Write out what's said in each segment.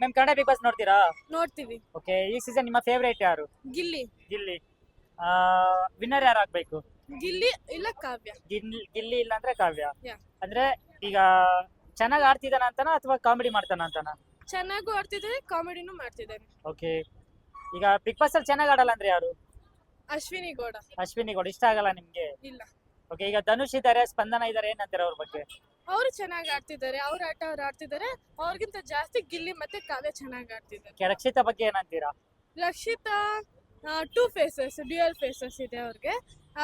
Ma'am Kannada big boss ನೋಡ್ತೀರಾ? ನೋಡ್ತೀವಿ. Okay ಈ ಸೀಸನ್ ನಿಮ್ಮ ಫೇವರೇಟ್ ಯಾರು? ಗಿಲ್ಲಿ. ಗಿಲ್ಲಿ. ವಿನ್ನರ್ ಯಾರು ಆಗ್ಬೇಕು ಗಿಲ್ಲಿ ಇಲ್ಲ ಕಾವ್ಯ. ಗಿಲ್ಲಿ ಗಿಲ್ಲಿ ಇಲ್ಲ ಅಂದ್ರೆ ಕಾವ್ಯ? Yeah. ಅಂದ್ರೆ ಈಗ ಚೆನ್ನಾಗಿ ಆಡ್ತಿದ್ದಾನ ಅಂತನಾ ಅಥವಾ ಕಾಮಿಡಿ ಮಾಡ್ತಾನ ಅಂತಾನ? ಚೆನ್ನಾಗೂ ಆಡ್ತಿದ್ದಾರೆ ಕಾಮಿಡಿನೂ ಮಾಡ್ತಿದ್ದಾರೆ ಓಕೆ ಈಗ ಬಿಗ್ ಬಾಸ್ ಅಲ್ಲಿ ಚೆನ್ನಾಗಿ ಆಡಲ್ಲ ಅಂದ್ರೆ ಯಾರು? ಅಶ್ವಿನಿ ಗೌಡ. ಅಶ್ವಿನಿ ಗೌಡ ಇಷ್ಟ ಆಗಲ್ಲ ನಿಮ್ಗೆ? ಇಲ್ಲ. ಓಕೆ ಈಗ ಧನುಷ್ ಇದ್ದಾರೆ ಸ್ಪಂದನ ಇದ್ದಾರೆ ಏನಂತಾರೆ ಅವ್ರ ಬಗ್ಗೆ? ಅವರು ಚೆನ್ನಾಗಿ ಆಡ್ತಿದ್ದಾರೆ ಅವ್ರ ಆಟ ಅವ್ರು ಆಡ್ತಿದ್ದಾರೆ ಅವ್ರಿಗಿಂತ ಜಾಸ್ತಿ ಗಿಲ್ಲಿ ಮತ್ತೆ ಕಾವ್ಯ ಚೆನ್ನಾಗಿ ಆಡ್ತಿದ್ದಾರೆ. ರಕ್ಷಿತಾ ಬಗ್ಗೆ ಏನಂತೀರಾ? Rakshita two faces dual faces ಇದೆ ಅವ್ರಿಗೆ.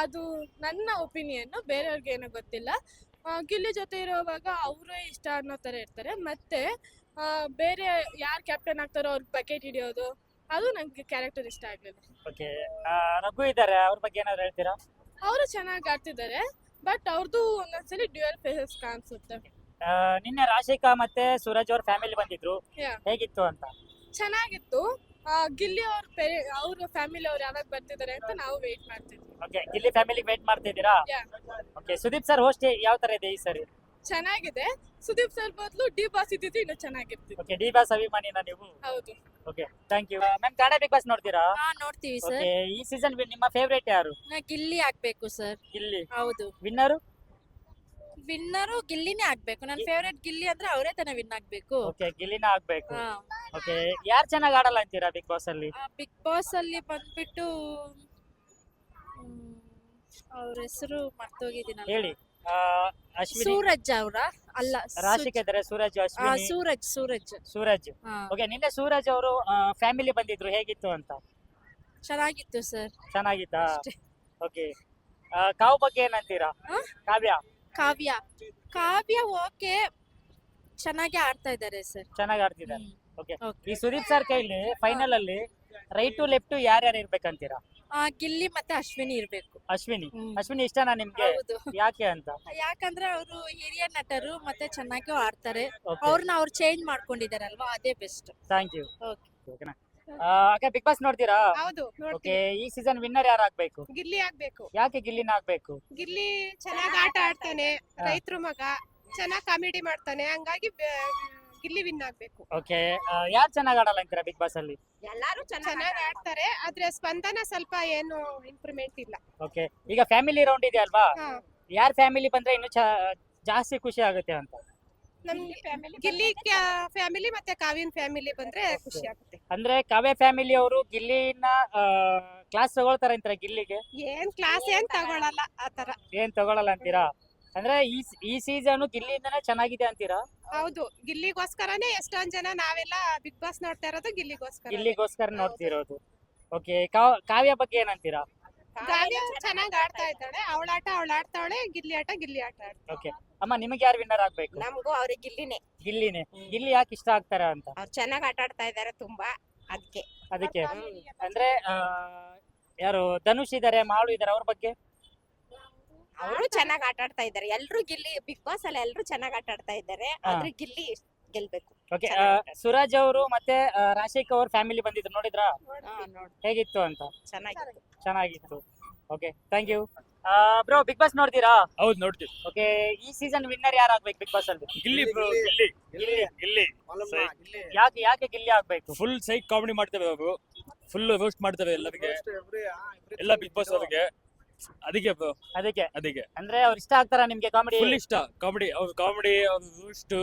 ಅದು ನನ್ನ ಒಪಿನಿಯನ್ ಬೇರೆಯವ್ರಿಗೆ ಏನೋ ಗೊತ್ತಿಲ್ಲ. ಆ, ಗಿಲ್ಲಿ ಜೊತೆ ಇರುವಾಗ ಅವರೇ ಇಷ್ಟ ಅನ್ನೋ ಥರ ಇರ್ತಾರೆ. ಮತ್ತೆ ಆ, ಬೇರೆ ಯಾರು ಕ್ಯಾಪ್ಟನ್ ಆಗ್ತಾರೋ ಅವ್ರಿಗೆ ಬಕೆಟ್ ಹಿಡಿಯೋದು ಅದು ನಂಗೆ ಕ್ಯಾರೆಕ್ಟರ್ ಇಷ್ಟ ಆಗಲಿಲ್ಲ. ಓಕೆ ರಘು ಇದ್ದಾರೆ ಅವ್ರ ಬಗ್ಗೆ ಏನಾದ್ರು ಹೇಳ್ತೀರಾ? ಅವರು ಚೆನ್ನಾಗಿ ಆಡ್ತಿದ್ದಾರೆ. ಬಟ್ ಅವ್ರದ್ದು ಒಂದೊಂದ್ಸಲಿ ಡ್ಯೂಯಲ್ ಫೇಸಸ್ ಕಾಣಿಸುತ್ತೆ. ಆ, ನಿನ್ನೆ ರಾಶಿಕಾ ಮತ್ತೆ ಸೂರಜ್ ಅವ್ರ ಫ್ಯಾಮಿಲಿ ಬಂದಿದ್ರು. Yeah. ಹೇಗಿತ್ತು ಅಂತ? ಚೆನ್ನಾಗಿತ್ತು. ಆ, ಗಿಲ್ಲಿ ಅವ್ರ ಪೇರೆ ಅವ್ರ ಫ್ಯಾಮಿಲಿ ಅವ್ರು ಯಾವಾಗ ಬರ್ತಿದ್ದಾರೆ ಅಂತ ನಾವು ವೇಟ್ ಮಾಡ್ತಿದ್ವಿ. ಓಕೆ ಗಿಲ್ಲಿ ಫ್ಯಾಮಿಲಿ ವೇಟ್ ಮಾಡ್ತಿದ್ದೀರಾ? Yeah. Okay Sudeep sir host ಯಾವ ತರ ಇದೆ ಈ ಸರಿ? ಚೆನ್ನಾಗಿದೆ. ಸುದೀಪ್ ಸರ್ ಬದಲು ಡಿ ಬಾಸ್ ಇದ್ದಿದ್ದು ಇನ್ನು ಚೆನ್ನಾಗಿರ್ತಿತ್ತು. ಓಕೆ ಡಿ ಬಾಸ್ ಅಭಿಮಾನಿನ ನೀವು? ಹೌದು. Okay thank you ma'am Kannada Big Boss ನೋಡ್ತೀರಾ? ಹಾ ನೋಡ್ತೀವಿ ಸರ್ ಓಕೆ ಈ ಸೀಸನ್ ನಿಮ್ಮ ಫೇವರೇಟ್ ಯಾರು? ಗಿಲ್ಲಿ ಆಗ್ಬೇಕು ಸರ್ ಗಿಲ್ಲಿ. ಹೌದು. ವಿನ್ನರು ವಿನ್ನರು ಗಿಲ್ಲಿನೇ ಆಗ್ಬೇಕು. ನನ್ನ ಫೇವ್ರೇಟ್ ಗಿಲ್ಲಿ ಅಂದ್ರೆ ಅವರೇ ತಾನೇ ವಿನ್ ಆಗ್ಬೇಕು. ಓಕೆ ಗಿಲ್ಲಿನ ಆಗ್ಬೇಕು. ಹಾ. ಓಕೆ ಯಾರು ಚೆನ್ನಾಗಿ ಆಡಲ್ಲ ಅಂತೀರಾ ಬಿಗ್ ಬಾಸ್ ಅಲ್ಲಿ? ಬಿಗ್ ಬಾಸ್ ಅಲ್ಲಿ ಬಂದ್ಬಿಟ್ಟು ಅವ್ರ ಹೆಸರು ಮರ್ತೋಗಿದ್ದೀನಲ್ಲ. ಹೇಳಿ. ಅಶ್ವಿನಿ. ಸೂರಜ್ ಅವರ? ಅಲ್ಲ ರಾಶಿಕಾ ಇದ್ದಾರೆ ಸೂರಜ್ ಆ, ಅಶ್ವಿನಿ ಸೂರಜ್ ಸೂರಜ್. ಸೂರಜ್. ಹಾ. ಓಕೆ ನಿನ್ನೆ ಸೂರಜ್ ಅವರು ಫ್ಯಾಮಿಲಿ ಬಂದಿದ್ರು ಹೇಗಿತ್ತು ಅಂತ? ಚೆನ್ನಾಗಿತ್ತು ಸರ್. ಚೆನ್ನಾಗಿತ್ತಾ? ಅಷ್ಟೇ. ಓಕೆ ಕಾವ್ ಬಗ್ಗೆ ಏನಂತೀರಾ? ಆ? ಕಾವ್ಯ. ಕಾವ್ಯ. ಕಾವ್ಯ ಓಕೆ. ಚೆನ್ನಾಗಿ ಆಡ್ತಾ ಇದ್ದಾರೆ ಸರ್. ಚೆನ್ನಾಗಿ ಆಡ್ತಿದ್ದಾರೆ. ಓಕೆ ಓಕೆ ಈ ಸುದೀಪ್ ಸರ್ ಕೈಲಿ ಫೈನಲ್ ಅಲ್ಲಿ ರೈಟ್ ಟು ಲೆಫ್ಟ್ ಯಾರ್ಯಾರು ಇರ್ಬೇಕಂತೀರಾ? ಗಿಲ್ಲಿ ಮತ್ತೆ ಅಶ್ವಿನಿ ಇರ್ಬೇಕು. ಅಶ್ವಿನಿ. ಹ್ಮ್. ಅಶ್ವಿನಿ ಇಷ್ಟನಾ ನಿಮ್ಗೆ? ಹೌದು. ಯಾಕೆ ಅಂತ? ಯಾಕಂದ್ರೆ ಅವರು ಹಿರಿಯ ನಟರು ಮತ್ತೆ ಚೆನ್ನಾಗಿ ಆಡ್ತಾರೆ. ಅವ್ರನ್ನ ಅವ್ರು ಚೇಂಜ್ ಮಾಡ್ಕೊಂಡಿದಾರಲ್ವಾ? ಅದೇ ಬೆಸ್ಟ್ ಥ್ಯಾಂಕ್ ಯು ಓಕೆ ಓಕೆನಾ? ಓಕೆ ಬಿಗ್ ಬಾಸ್ ನೋಡ್ತೀರಾ? ಹೌದು ಓಕೆ ಈ ಸೀಸನ್ ವಿನ್ನರ್ ಯಾರು ಆಗ್ಬೇಕು? ಗಿಲ್ಲಿ ಆಗ್ಬೇಕು. ಯಾಕೆ ಗಿಲ್ಲಿನ ಆಗ್ಬೇಕು? ಗಿಲ್ಲಿ ಚೆನ್ನಾಗಿ ಆಟ ಆಡ್ತಾನೆ ರೈತರ ಮಗ ಚೆನ್ನಾಗಿ ಕಾಮಿಡಿ ಮಾಡ್ತಾನೆ ಹಂಗಾಗಿ ಗಿಲ್ಲಿ ವಿನ್ ಆಗ್ಬೇಕು. ಓಕೆ ಯಾರು ಚೆನ್ನಾಗಿ ಆಡಲ್ಲ ಅಂತೀರಾ ಬಿಗ್ ಬಾಸ್ ಅಲ್ಲಿ? ಎಲ್ಲಾರು ಚೆನ್ನಾಗಿ ಆಡ್ತಾರೆ. ಆದ್ರೆ ಸ್ಪಂದನ ಸ್ವಲ್ಪ ಏನು ಇಂಪ್ರೂವ್ಮೆಂಟ್ ಇಲ್ಲ. ಓಕೆ ಈಗ ಫ್ಯಾಮಿಲಿ ರೌಂಡ್ ಇದೆ ಅಲ್ವಾ? ಹಾ. ಯಾರ್ ಫ್ಯಾಮಿಲಿ ಬಂದ್ರೆ ಇನ್ನು ಚ- ಜಾಸ್ತಿ ಖುಷಿ ಆಗುತ್ತೆ ಅಂತ? ನಮ್ಗೆ ಗಿಲ್ಲಿ ಫ್ಯಾಮಿಲಿ ಮತ್ತೆ ಕಾವ್ಯನ್ ಫ್ಯಾಮಿಲಿ ಬಂದ್ರೆ ಖುಷಿ ಆಗುತ್ತೆ. ಅಂದ್ರೆ ಕಾವ್ಯ ಫ್ಯಾಮಿಲಿ ಅವರು ಗಿಲ್ಲಿನ ಕ್ಲಾಸ್ ತಗೊಳ್ತಾರೆ ಅಂತೀರಾ ಗಿಲ್ಲಿಗೆ? ಏನ್ ಕ್ಲಾಸ್ ಏನ್ ತಗೊಳಲ್ಲ ಆತರ ಏನ್ ತಗೊಳಲ್ಲ ಅಂತೀರಾ? ಅಂದ್ರೆ ಈ ಈ ಸೀಸನ್ ಗಿಲ್ಲಿಯಿಂದನೇ ಚೆನ್ನಾಗಿದೆ ಅಂತೀರಾ? ಹೌದು. ಗಿಲ್ಲಿಗೋಸ್ಕರನೇ ಎಷ್ಟೊಂದ್ ಜನ ನಾವೆಲ್ಲ ಬಿಗ್ ಬಾಸ್ ನೋಡ್ತಾ ಇರೋದು ಗಿಲ್ಲಿಗೋಸ್ಕರ ಗಿಲ್ಲಿಗೋಸ್ಕರ ನೋಡ್ತಿರೋದು. ಓಕೆ ಕಾವ್ಯ ಬಗ್ಗೆ ಏನಂತೀರಾ? ಕಾವ್ಯ ಚೆನ್ನಾಗಿ ಆಡ್ತಾ ಇದ್ದಾಳೆ. ಅವಳ ಆಟ ಅವಳ ಆಡ್ತಾವಳೆ ಗಿಲ್ಲಿ ಆಟ ಗಿಲ್ಲಿ ಆಟ ಆಡ್ತಾಳೆ. ಓಕೆ ಅಮ್ಮ ನಿಮಗೆ ಯಾರು ವಿನ್ನರ್ ಆಗ್ಬೇಕು? ನಮಗೂ ಅವ್ರಿಗೆ ಗಿಲ್ಲಿನೇ. ಗಿಲ್ಲಿನೇ. ಗಿಲ್ಲಿ ಯಾಕೆ ಇಷ್ಟ ಆಗ್ತಾರ ಅಂತ? ಅವ್ರು ಚೆನ್ನಾಗಿ ಆಟ ಆಡ್ತಾ ಇದಾರೆ ತುಂಬಾ. ಅದಕ್ಕೆ. ಅದಕ್ಕೆ ಅಂದ್ರೆ ಆ, ಯಾರು ಧನುಷ್ ಇದಾರೆ ಮಾಳು ಇದಾರೆ ಅವ್ರ ಬಗ್ಗೆ? ಅವರು ಚೆನ್ನಾಗಿ ಆಟ ಆಡ್ತಾ ಇದ್ದಾರೆ. ಎಲ್ರು ಗಿಲ್ಲಿ ಬಿಗ್ ಬಾಸ್ ಅಲ್ಲಿ ಎಲ್ರು ಚೆನ್ನಾಗಿ ಆಟ ಆಡ್ತಾ ಇದ್ದಾರೆ. ಆದ್ರೆ ಗಿಲ್ಲಿ ಗೆಲ್ಬೇಕು? ಓಕೆ ಸುರಾಜ್ ಅವರು ಮತ್ತೆ ಆ, ರಾಶಿಕ್ ಅವ್ರ ಫ್ಯಾಮಿಲಿ ಬಂದಿದ್ರು ನೋಡಿದ್ರಾ? ಹಾ, ನೋಡು ಹೇಗಿತ್ತು ಅಂತ? ಚೆನ್ನಾಗಿತ್ತು. ಚೆನ್ನಾಗಿತ್ತು. Okay thank you bro Big Boss ನೋಡ್ತೀರಾ? ಹೌದು ನೋಡ್ತೀವಿ. ಓಕೆ ಈ ಸೀಸನ್ ವಿನ್ನರ್ ಯಾರು ಆಗ್ಬೇಕು ಬಿಗ್ ಬಾಸ್ ಅಲ್ಲಿ? ಗಿಲ್ಲಿ ಬ್ರೋ ಗಿಲ್ಲಿ ಗಿಲ್ಲಿ. ಗಿಲ್ಲಿ. ಯಾಕೆ ಯಾಕೆ ಗಿಲ್ಲಿ ಆಗ್ಬೇಕು? ಫುಲ್ ಸೈಕ್ ಕಾಮಿಡಿ ಮಾಡ್ತೇವೆ ಅವರು ಫುಲ್ ರೋಸ್ಟ್ ಮಾಡ್ತೇವೆ ಎಲ್ಲರಿಗೆ. ಎಲ್ಲ ಬಿಗ್ ಬಾಸ್ ಅವರಿಗೆ. ಅದಕ್ಕೆ bro, ಅದಕ್ಕೆ. ಅದಕ್ಕೆ. ಅಂದ್ರೆ ಅವ್ರು ಇಷ್ಟ ಆಗ್ತಾರ ನಿಮ್ಗೆ ಕಾಮಿಡಿ ಫುಲ್ ಇಷ್ಟ. ಕಾಮಿಡಿ ಅವ್ರ ಕಾಮಿಡಿ ಅವ್ರ ರೂಸ್ಟ್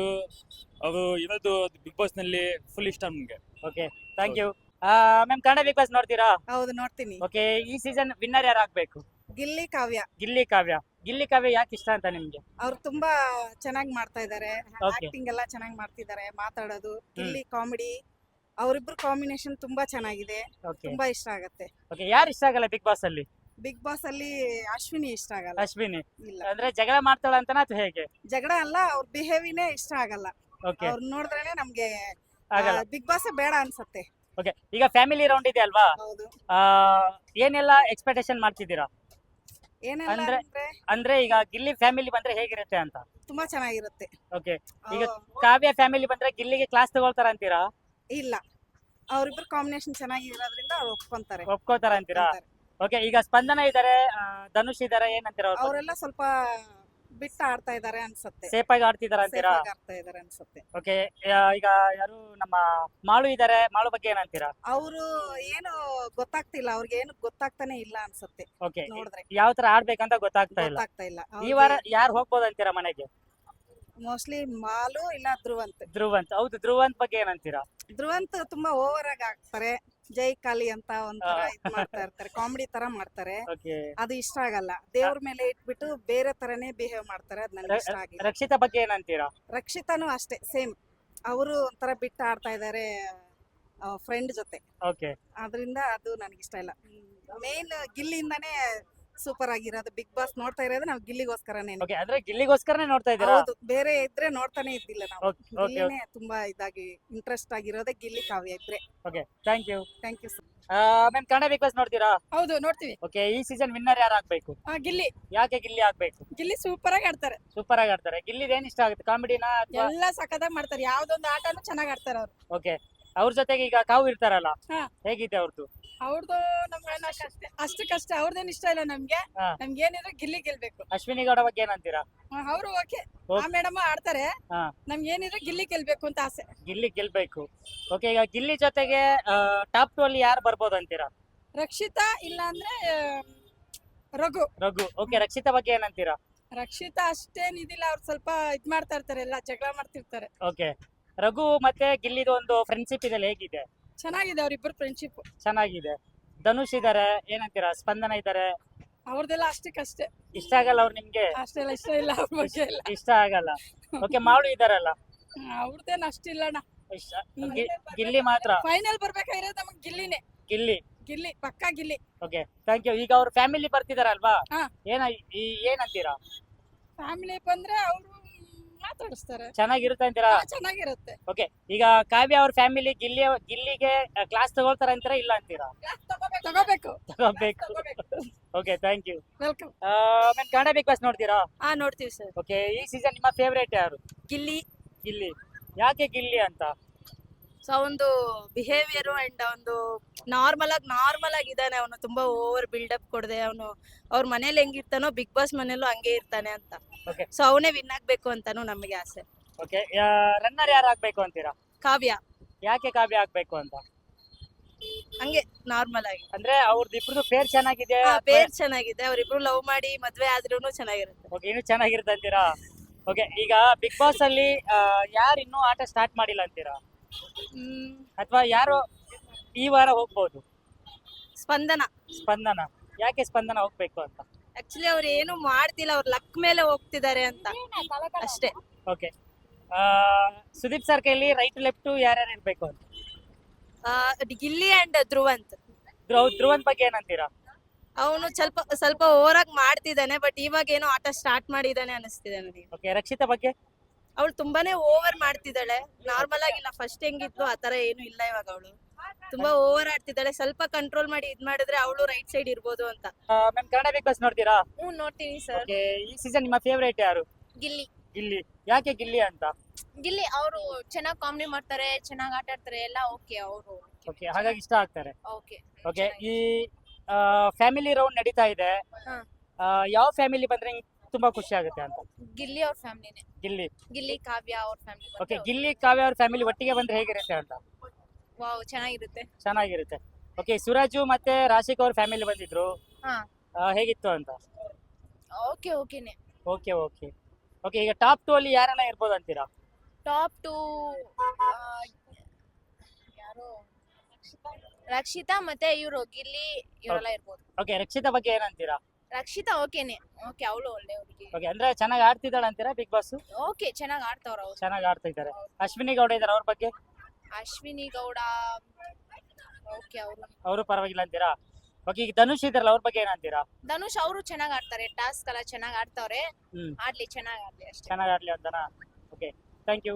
ಅವರು ಇರೋದು ಬಿಗ್ ಬಾಸ್ನಲ್ಲಿ ಫುಲ್ ಇಷ್ಟ ನಮ್ಗೆ. Okay thank you ma'am Kannada Big Boss ನೋಡ್ತೀರಾ? ಹೌದು ನೋಡ್ತೀನಿ. ಓಕೆ ಈ ಸೀಸನ್ ವಿನ್ನರ್ ಯಾರು ಆಗ್ಬೇಕು? ಗಿಲ್ಲಿ ಕಾವ್ಯ. ಗಿಲ್ಲಿ ಕಾವ್ಯ. ಗಿಲ್ಲಿ ಕಾವ್ಯ ಯಾಕೆ ಇಷ್ಟ ಅಂತ ನಿಮ್ಗೆ? ಅವ್ರು ತುಂಬಾ ಚೆನ್ನಾಗಿ ಮಾಡ್ತಾ ಇದ್ದಾರೆ Okay. ಆಕ್ಟಿಂಗ್ ಎಲ್ಲ ಚೆನ್ನಾಗಿ ಮಾಡ್ತಿದ್ದಾರೆ ಮಾತಾಡೋದು. ಗಿಲ್ಲಿ ಕಾಮಿಡಿ ಅವರಿಬ್ರು ಕಾಂಬಿನೇಷನ್ ತುಂಬಾ ಚೆನ್ನಾಗಿದೆ. ಓಕೆ ತುಂಬಾ ಇಷ್ಟ ಆಗತ್ತೆ. ಓಕೆ ಯಾರು ಇಷ್ಟ ಆಗಲ್ಲ ಬಿಗ್ ಬಾಸ್ ಅಲ್ಲಿ? ಬಿಗ್ ಬಾಸ್ ಅಲ್ಲಿ ಅಶ್ವಿನಿ ಇಷ್ಟ ಆಗಲ್ಲ. ಅಶ್ವಿನಿ. ಇಲ್ಲ. ಅಂದ್ರೆ ಜಗಳ ಮಾಡ್ತಾಳ ಅಂತ ಅಥವಾ ಹೇಗೆ? ಜಗಳ ಅಲ್ಲ ಅವ್ರ ಬಿಹೇವಿನೇ ಇಷ್ಟ ಆಗಲ್ಲ. ಓಕೆ ಅವ್ರ ನೋಡಿದ್ರೆ ನಮ್ಗೆ ಆಗಲ್ಲ. ಬಿಗ್ ಬಾಸ್ ಬೇಡ ಅನ್ಸತ್ತೆ. ಓಕೆ ಈಗ ಫ್ಯಾಮಿಲಿ ರೌಂಡ್ ಇದೆ ಅಲ್ವಾ? ಹೌದು. ಆ, ಏನೆಲ್ಲ ಎಕ್ಸ್ಪೆಕ್ಟೇಷನ್ ಮಾಡ್ತಿದ್ದೀರಾ? ಏನೆಲ್ಲ ಅಂದ್ರೆ? ಅಂದ್ರೆ? ಅಂದ್ರೆ ಈಗ ಗಿಲ್ಲಿ ಫ್ಯಾಮಿಲಿ ಬಂದ್ರೆ ಹೇಗಿರುತ್ತೆ ಅಂತ? ತುಂಬಾ ಚೆನ್ನಾಗಿರುತ್ತೆ. ಓಕೆ ಈಗ ಅವ್ರು- ಕಾವ್ಯ ಫ್ಯಾಮಿಲಿ ಬಂದ್ರೆ ಗಿಲ್ಲಿಗೆ ಕ್ಲಾಸ್ ತಗೊಳ್ತಾರ ಅಂತೀರಾ? ಇಲ್ಲ. ಅವ್ರಿಬ್ರು ಕಾಂಬಿನೇಷನ್ ಚೆನ್ನಾಗಿರೋದ್ರಿಂದ ಅವ್ರು ಒಪ್ಕೊಂತಾರೆ. ಒಪ್ಕೋತಾರ. ಅಂತೀರಾ ಓಕೆ ಈಗ ಸ್ಪಂದನ ಇದಾರೆ ಆ, ಧನುಷ್ ಇದಾರೆ ಏನಂತೀರಾ ಅವ್ರ ಬಗ್ಗೆ? ಅವರೆಲ್ಲ ಸ್ವಲ್ಪ ಬಿಟ್ಟು ಆಡ್ತಾ ಇದಾರೆ ಅನ್ಸುತ್ತೆ. ಸೇಫ್ ಆಗಿ ಆಡ್ತಿದಾರ ಅಂತೀರಾ? Safe ಆಗಿ ಆಡ್ತಾ ಇದಾರೆ ಅನ್ಸುತ್ತೆ. ಓಕೆ ಈಗ ಯಾರು ನಮ್ಮ ಮಾಳು ಇದಾರೆ ಮಾಳು ಬಗ್ಗೆ ಏನಂತೀರಾ? ಅವರು ಏನು ಗೊತ್ತಾಗ್ತಿಲ್ಲ ಅವ್ರಿಗೆ ಏನು ಗೊತ್ತಾಗ್ತಾನೆ ಇಲ್ಲ ಅನ್ಸುತ್ತೆ. ಓಕೆ ನೋಡಿದ್ರೆ. ಯಾವ ತರ ಆಡ್ಬೇಕಂತ ಗೊತ್ತಾಗ್ತಾ ಇಲ್ಲ. ಗೊತ್ತಾಗ್ತಾ ಇಲ್ಲ. ಈ ವಾರ ಯಾರು ಹೋಗ್ಬೋದು ಅಂತೀರಾ ಮನೆಗೆ? ಮೋಸ್ಟ್ಲಿ ಮಾಲು ಇಲ್ಲ ಧ್ರುವಂತ್. ಧ್ರುವಂತ್. ಹೌದು ಧ್ರುವಂತ್ ಬಗ್ಗೆ ಏನಂತೀರಾ? ಧ್ರುವಂತ್ ತುಂಬಾ ಓವರ್ ಆಗಿ ಆಗ್ತಾರೆ. ಜೈ ಕಾಲಿ ಅಂತ ಒಂಥರ. ಇದ್ ಮಾಡ್ತಾ ಇರ್ತಾರೆ ಕಾಮಿಡಿ ತರ ಮಾಡ್ತಾರೆ. ಓಕೆ. ಅದು ಇಷ್ಟ ಆಗಲ್ಲ. ದೇವ್ರ ಮೇಲೆ ಇಟ್ಬಿಟ್ಟು ಬೇರೆ ತರನೇ ಬಿಹೇವ್ ಮಾಡ್ತಾರೆ ಅದ್ ನನ್ಗೆ ಇಷ್ಟ ಆಗಿಲ್ಲ. ರಕ್ಷಿತ ಬಗ್ಗೆ ಏನಂತೀರಾ? ರಕ್ಷಿತಾನು ಅಷ್ಟೇ ಸೇಮ್ ಅವರು ಒಂಥರ ಬಿಟ್ಟು ಆಡ್ತಾ ಇದಾರೆ ಫ್ರೆಂಡ್ ಜೊತೆ. ಓಕೆ. ಅದರಿಂದ ಅದು ನನಗೆ ಇಷ್ಟ ಇಲ್ಲ. ಮೇನ್ ಗಿಲ್ಲಿಂದಾನೇ ಸೂಪರ್ ಆಗಿರೋದು. ಬಿಗ್ ಬಾಸ್ ನೋಡ್ತಾ ಇರೋದು ನಾವು ಗಿಲ್ಲಿಗೋಸ್ಕರನೇ. ಓಕೆ ಅಂದ್ರೆ ಗಿಲ್ಲಿಗೋಸ್ಕರನೇ ನೋಡ್ತಾ ಇದ್ದೀರಾ? ಹೌದು ಬೇರೆ ಇದ್ರೆ ನೋಡ್ತಾನೆ ಇದ್ದಿಲ್ಲ ನಾವು. ಗಿಲ್ಲಿನೇ ತುಂಬಾ ಇದಾಗಿ ಇಂಟ್ರೆಸ್ಟ್ ಆಗಿರೋದೇ ಗಿಲ್ಲಿ ಕಾವ್ಯ ಇದ್ರೆ. Okay thank you thank you ma'am Kannada Big Boss ನೋಡ್ತೀರಾ? ಹೌದು ನೋಡ್ತೀವಿ. ಓಕೆ ಈ ಸೀಸನ್ ವಿನ್ನರ್ ಯಾರು ಆಗ್ಬೇಕು? ಆ, ಗಿಲ್ಲಿ. ಯಾಕೆ ಗಿಲ್ಲಿ ಆಗ್ಬೇಕು? ಗಿಲ್ಲಿ ಸೂಪರ್ ಆಗಿ ಆಡ್ತಾರೆ. ಸೂಪರ್ ಆಗಿ ಆಡ್ತಾರೆ. ಗಿಲ್ಲಿದ್ ಏನ್ ಇಷ್ಟ ಆಗುತ್ತೆ? ಕಾಮಿಡಿನಾ ಅಥವಾ ಎಲ್ಲ ಸಖತ್ತಾಗಿ ಮಾಡ್ತಾರೆ. ಯಾವ್ದೊಂದು ಆಟನು ಚೆನ್ನಾಗಿ ಆಡ್ತಾರೆ ಅವ್ರು. ಓಕೆ ಅವ್ರ ಜೊತೆಗೆ ಈಗ ಕಾವು ಇರ್ತಾರಲ್ಲ ಹಾ. ಹೇಗಿದೆ ಅವ್ರದ್ದು ಅವ್ರದ್ದು ನಮ್ಗೆ ಅಷ್ಟು ಕಷ್ಟ ಅವ್ರದ್ದೇನು ಇಷ್ಟ ಇಲ್ಲ ನಮ್ಗೆ. ಹಾ. ನಮ್ಗೆ ಏನಿದ್ರು ಗಿಲ್ಲಿ ಗೆಲ್ಬೇಕು. ಅಶ್ವಿನಿ ಗೌಡ ಬಗ್ಗೆ ಏನಂತೀರಾ? ಅವರು ಓಕೆ. ಆ. ಮೇಡಮ್ ಆಡ್ತಾರೆ. ಹಾ. ನಮ್ಗೆ ಏನಿದ್ರು ಗಿಲ್ಲಿ ಗೆಲ್ಬೇಕು ಅಂತ ಆಸೆ. ಗಿಲ್ಲಿ ಗೆಲ್ಬೇಕು. ಓಕೆ ಈಗ ಗಿಲ್ಲಿ ಜೊತೆಗೆ ಟಾಪ್ ಟು ಅಲ್ಲಿ ಯಾರು ಬರ್ಬೋದು ಅಂತೀರಾ ರಕ್ಷಿತಾ ಇಲ್ಲ ಅಂದ್ರೆ ರಘು. ರಘು. ಓಕೆ ರಕ್ಷಿತಾ ಬಗ್ಗೆ ಏನಂತೀರಾ? ರಕ್ಷಿತಾ ಅಷ್ಟೇನ್ ಇದಿಲ್ಲ ಅವ್ರು ಸ್ವಲ್ಪ ಇದ್ ಮಾಡ್ತಾ ಇರ್ತಾರೆ ಎಲ್ಲ ಜಗಳ ಮಾಡ್ತಿರ್ತಾರೆ. ಓಕೆ. ರಘು ಮತ್ತೆ ಗಿಲ್ಲಿದು ಒಂದು ಫ್ರೆಂಡ್ಶಿಪ್ ಇದೆ ಹೇಗಿದೆ? ಚೆನ್ನಾಗಿದೆ ಅವ್ರಿಬ್ರು ಫ್ರೆಂಡ್ಶಿಪ್ ಚೆನ್ನಾಗಿದೆ. ಧನುಷ್ ಇದಾರೆ ಏನಂತೀರಾ? ಸ್ಪಂದನ ಇದಾರೆ? ಅವ್ರದೆಲ್ಲ ಅಷ್ಟಕ್ಕಷ್ಟೇ ಇಷ್ಟ ಆಗಲ್ಲ ಅವ್ರು ನಿಮ್ಗೆ? ಅಷ್ಟೆಲ್ಲ ಇಷ್ಟ ಇಲ್ಲ ಅವ್ರ ಬಗ್ಗೆ ಎಲ್ಲ. ಇಷ್ಟ ಆಗಲ್ಲ. ಓಕೆ ಮಾಡು ಇದಾರಲ್ಲ. ಅವ್ರದ್ದೇನು ಅಷ್ಟಿಲ್ಲಣ್ಣ ಇಷ್ಟ ಗಿ- ಗಿಲ್ಲಿ ಮಾತ್ರ? ಫೈನಲ್ ಬರ್ಬೇಕಾಗಿರೋದು ನಮಗ್ ಗಿಲ್ಲಿನೇ. ಗಿಲ್ಲಿ. ಗಿಲ್ಲಿ ಪಕ್ಕಾ ಗಿಲ್ಲಿ. ಓಕೆ ಥ್ಯಾಂಕ್ ಯು ಈಗ ಅವ್ರ ಫ್ಯಾಮಿಲಿ ಬರ್ತಿದಾರಲ್ವಾ? ಹಾ. ಏನ ಈ- ಏನಂತೀರಾ? ಫ್ಯಾಮಿಲಿ ಬಂದ್ರೆ ಅವರು ಮಾತಾಡಿಸ್ತಾರೆ. ಚೆನ್ನಾಗಿರುತ್ತೆ ಅಂತೀರಾ? ಹಾ, ಚೆನ್ನಾಗಿರುತ್ತೆ. ಓಕೆ ಈಗ ಕಾವ್ಯ ಅವ್ರ ಫ್ಯಾಮಿಲಿ ಗಿಲ್ಲಿ ಗಿಲ್ಲಿಗೆ ಕ್ಲಾಸ್ ತಗೊಳ್ತಾರ ಅಂತೀರಾ ಇಲ್ಲ ಅಂತೀರಾ? ತಗೋಬೇಕು. ತಗೋಬೇಕು. Okay thank you welcome ma'am Kannada Big Boss ನೋಡ್ತೀರಾ? ಹಾ ನೋಡ್ತೀವಿ ಸರ್. ಓಕೆ ಈ ಸೀಸನ್ ನಿಮ್ಮ ಫೇವ್ರೇಟ್ ಯಾರು? ಗಿಲ್ಲಿ. ಗಿಲ್ಲಿ. ಯಾಕೆ ಗಿಲ್ಲಿ ಅಂತ? ಸೊ ಒಂದು ಬಿಹೇವಿಯರ್ ಅಂಡ್ ಒಂದು ನಾರ್ಮಲ್ ಆಗಿ ನಾರ್ಮಲ್ ಆಗಿದ್ದಾನೆ ಅವನು. ತುಂಬಾ ಓವರ್ ಬಿಲ್ಡಪ್ ಕೊಡದೆ ಅವನು. ಅವ್ರ ಮನೇಲಿ ಹೆಂಗಿರ್ತಾನೋ ಬಿಗ್ ಬಾಸ್ ಮನೇಲೂ ಹಂಗೆ ಇರ್ತಾನೆ ಅಂತ. ಓಕೆ ಸೊ ಅವನೇ ವಿನ್ ಆಗ್ಬೇಕು ಅಂತಾನು ನಮಗೆ ಆಸೆ. ಓಕೆ ರನ್ನರ್ ಯಾರು ಆಗ್ಬೇಕು ಅಂತೀರಾ? ಕಾವ್ಯ. ಯಾಕೆ ಕಾವ್ಯ ಆಗ್ಬೇಕು ಅಂತ? ಹಂಗೆ ನಾರ್ಮಲ್ ಆಗಿ. ಅಂದ್ರೆ ಅವ್ರದ್ದು ಇಬ್ರದ್ದು ಪೇರ್ ಚೆನ್ನಾಗಿದೆ ಪೇರ್ ಚೆನ್ನಾಗಿದೆ. ಅವ್ರಿಬ್ರು ಲವ್ ಮಾಡಿ ಮದ್ವೆ ಆದ್ರೂನು ಚೆನ್ನಾಗಿರುತ್ತೆ. ಓಕೆ ಇನ್ನು ಚೆನ್ನಾಗಿರುತ್ತೆ ಅಂತೀರಾ? ಓಕೆ ಈಗ ಬಿಗ್ ಬಾಸ್ ಅಲ್ಲಿ ಯಾರು ಇನ್ನೂ ಆಟ ಸ್ಟಾರ್ಟ್ ಮಾಡಿಲ್ಲ ಅಂತೀರಾ? ಅಥವಾ ಯಾರು ಈ ವಾರ ಹೋಗ್ಬೋದು? ಸ್ಪಂದನ. ಸ್ಪಂದನ. ಯಾಕೆ ಸ್ಪಂದನ ಹೋಗ್ಬೇಕು ಅಂತ? ಆಕ್ಚುಲಿ ಅವ್ರು ಏನು ಮಾಡ್ತಿಲ್ಲ ಅವ್ರ ಲಕ್ ಮೇಲೆ ಹೋಗ್ತಿದ್ದಾರೆ ಅಂತ. ಅಷ್ಟೇ. ಓಕೆ ಸುದೀಪ್ ಸರ್ ಕೈಲಿ ರೈಟ್ ಲೆಫ್ಟ್ ಯಾರ್ಯಾರು ಇರ್ಬೇಕು ಅಂತ? ಆ, ಗಿಲ್ಲಿ ಅಂಡ್ ಧ್ರುವಂತ್. ಧ್ರುವ ಧ್ರುವನ್ ಬಗ್ಗೆ ಏನಂತೀರಾ? ಅವನು ಸ್ವಲ್ಪ ಸ್ವಲ್ಪ ಓವರ್ ಆಗಿ ಮಾಡ್ತಿದ್ದಾನೆ ಬಟ್ ಇವಾಗ ಏನೋ ಆಟ ಸ್ಟಾರ್ಟ್ ಮಾಡಿದಾನೆ ಅನಿಸ್ತಿದೆ ನನಗೆ. ಓಕೆ ರಕ್ಷಿತಾ ಬಗ್ಗೆ? ಅವಳು ತುಂಬಾನೇ ಓವರ್ ಮಾಡ್ತಿದ್ದಾಳೆ. ನಾರ್ಮಲ್ ಆಗಿಲ್ಲ. ಫಸ್ಟ್ ಹೆಂಗಿದ್ಲು ಆತರ ಏನು ಇಲ್ಲ ಇವಾಗ ಅವಳು. ತುಂಬಾ ಓವರ್ ಆಡ್ತಿದ್ದಾಳೆ. ಸ್ವಲ್ಪ ಕಂಟ್ರೋಲ್ ಮಾಡಿ ಇದ್ ಮಾಡಿದ್ರೆ ಅವಳು ರೈಟ್ ಸೈಡ್ ಇರ್ಬೋದು ಅಂತ. ಮ್ಯಾಮ್ ಕನ್ನಡ ಬಿಗ್ ಬಾಸ್ ನೋಡ್ತೀರಾ? ಹ್ಮ್ ನೋಡ್ತೀನಿ ಸರ್ ಈ ಸೀಸನ್ ನಿಮ್ಮ ಫೇವರೇಟ್ ಯಾರು? ಗಿಲ್ಲಿ. ಗಿಲ್ಲಿ. ಯಾಕೆ ಗಿಲ್ಲಿ ಅಂತ? ಗಿಲ್ಲಿ ಅವರು ಚೆನ್ನಾಗಿ ಕಾಮಿಡಿ ಮಾಡ್ತಾರೆ ಚೆನ್ನಾಗಿ ಆಟ ಆಡ್ತಾರೆ ಎಲ್ಲ ಓಕೆ ಅವರು ಓಕೆ ಹಾಗಾಗಿ ಇಷ್ಟ ಆಗ್ತಾರೆ. ಓಕೆ ಓಕೆ ಈ ಫ್ಯಾಮಿಲಿ ರೌಂಡ್ ನಡೀತಾ ಇದೆ. ಹಾ. ಆ, ಯಾವ ಫ್ಯಾಮಿಲಿ ಬಂದ್ರೆ? ತುಂಬಾ ಖುಷಿ ಆಗುತ್ತೆ ಅಂತ. ಗಿಲ್ಲಿ ಅವ್ರ ಫ್ಯಾಮಿಲಿನೇ. ಗಿಲ್ಲಿ. ಗಿಲ್ಲಿ ಕಾವ್ಯ ಅವ್ರ ಫ್ಯಾಮಿಲಿ ಓಕೆ ಗಿಲ್ಲಿ ಕಾವ್ಯ ಅವ್ರ ಫ್ಯಾಮಿಲಿ ಒಟ್ಟಿಗೆ ಬಂದ್ರೆ ಹೇಗಿರುತ್ತೆ ಅಂತ? ವಾವ್ ಚೆನ್ನಾಗಿರುತ್ತೆ. ಚೆನ್ನಾಗಿರುತ್ತೆ. ಓಕೆ ಸುರಾಜು ಮತ್ತೆ ರಾಶಿಕ್ ಅವ್ರ ಫ್ಯಾಮಿಲಿ ಬಂದಿದ್ರು. ಹಾ. ಆ, ಹೇಗಿತ್ತು ಅಂತ? ಓಕೆ ಓಕೆನೆ ಓಕೆ ಓಕೆ ಓಕೆ ಈಗ ಟಾಪ್ ಟು ಅಲ್ಲಿ ಯಾರೆಲ್ಲ ಇರ್ಬೋದು ಅಂತೀರಾ? ಟಾಪ್ ಟು ಯಾರು? ರಕ್ಷಿತಾ ಮತ್ತೆ ಇವರು ಗಿಲ್ಲಿ ಇವರೆಲ್ಲ ಇರ್ಬೋದು. ಓಕೆ ರಕ್ಷಿತಾ ಬಗ್ಗೆ ಏನಂತೀರಾ? ರಕ್ಷಿತಾ ಓಕೆನೆ. ಓಕೆ ಅವಳು ಒಳ್ಳೆ ಹುಡುಗಿ. ಓಕೆ ಅಂದ್ರೆ ಚೆನ್ನಾಗಿ ಆಡ್ತಿದ್ದಾಳೆ ಅಂತೀರಾ ಬಿಗ್ ಬಾಸ್ ಓಕೆ ಚೆನ್ನಾಗಿ ಆಡ್ತಾವ್ರ ಅವ್ರು ಚೆನ್ನಾಗಿ ಆಡ್ತಾ ಇದ್ದಾರೆ. ಅಶ್ವಿನಿ ಗೌಡ ಇದ್ದಾರೆ ಅವ್ರ ಬಗ್ಗೆ? ಅಶ್ವಿನಿ ಗೌಡ ಓಕೆ ಅವರು. ಅವರು ಪರವಾಗಿಲ್ಲ ಅಂತೀರಾ? ಓಕೆ ಈಗ ಧನುಷ್ ಇದ್ದಾರಲ್ಲ ಅವ್ರ ಬಗ್ಗೆ ಏನಂತೀರಾ ಧನುಷ್ ಅವರು ಚೆನ್ನಾಗಿ ಆಡ್ತಾರೆ ಟಾಸ್ಕ್ ಎಲ್ಲ ಚೆನ್ನಾಗಿ ಆಡ್ತಾವ್ರೆ. ಹ್ಮ್. ಆಡ್ಲಿ ಚೆನ್ನಾಗಿ ಆಡ್ಲಿ ಅಷ್ಟೇ. ಚೆನ್ನಾಗಿ ಆಡ್ಲಿ ಅಂತನಾ? Okay thank you